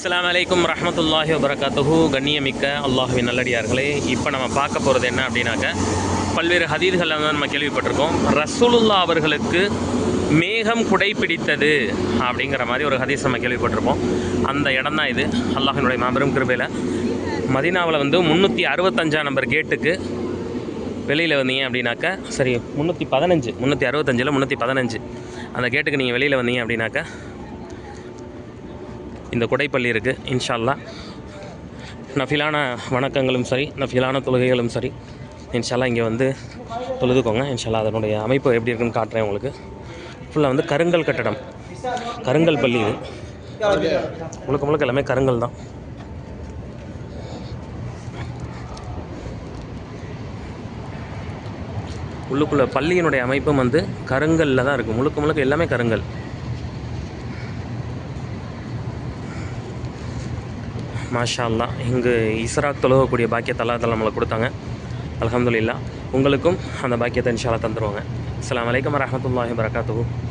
அஸ்லாம் வலைக்கம் ரஹமத்துல்லாஹி வபரகாத்துஹு. கண்ணியமிக்க அல்லாஹுவின் நல்லடியார்களே இப்போ நம்ம பார்க்க போகிறது என்ன அப்படின்னாக்க பல்வேறு ஹதீதுகளில் வந்து நம்ம கேள்விப்பட்டிருக்கோம். ரசூலுல்லா அவர்களுக்கு மேகம் குடை பிடித்தது அப்படிங்கிற மாதிரி ஒரு ஹதீஸ் நம்ம கேள்விப்பட்டிருப்போம். அந்த இடம் தான் இது. அல்லாஹினுடைய மாபெரும் கிருபையில். மதீனாவில் வந்து முந்நூற்றி அறுபத்தஞ்சாம் நம்பர் கேட்டுக்கு வெளியில் வந்தீங்க அப்படின்னாக்கா சரி முந்நூற்றி பதினஞ்சு முந்நூற்றி அறுபத்தஞ்சில் முந்நூற்றி பதினஞ்சு. அந்த கேட்டுக்கு நீங்கள் வெளியில் வந்தீங்க அப்படின்னாக்கா இந்த குடைப்பள்ளி இருக்குது இன்ஷால்லா. நஃபிலான வணக்கங்களும் சரி நஃபிலான தொழுகைகளும் சரி. இன்ஷால்லா இங்கே வந்து தொழுதுக்கோங்க. இன்ஷால்லா அதனுடைய அமைப்பு எப்படி இருக்குன்னு காட்டுறேன் உங்களுக்கு. ஃபுல்லாக வந்து கருங்கல் கட்டடம். கருங்கல் பள்ளி இது. முழுக்க முழுக்க எல்லாமே கருங்கல் தான். உள்ளுக்குள்ளே பள்ளியினுடைய அமைப்பும் வந்து கருங்கல்ல தான் இருக்குது முழுக்க முழுக்க எல்லாமே கருங்கல். மாஷா அல்லாஹ் இங்கு இஸ்ராக் தொழுகக்கூடிய பாக்கியத்தை அல்லா தஆலா கொடுத்தாங்க. அல்ஹம்துலில்லாஹ். உங்களுக்கும் அந்த பாக்கியத்தை இன்ஷால்லா தந்துடுவாங்க அஸ்ஸலாமு வலைக்கம் வரமத்துல்லாஹி வரகாத்து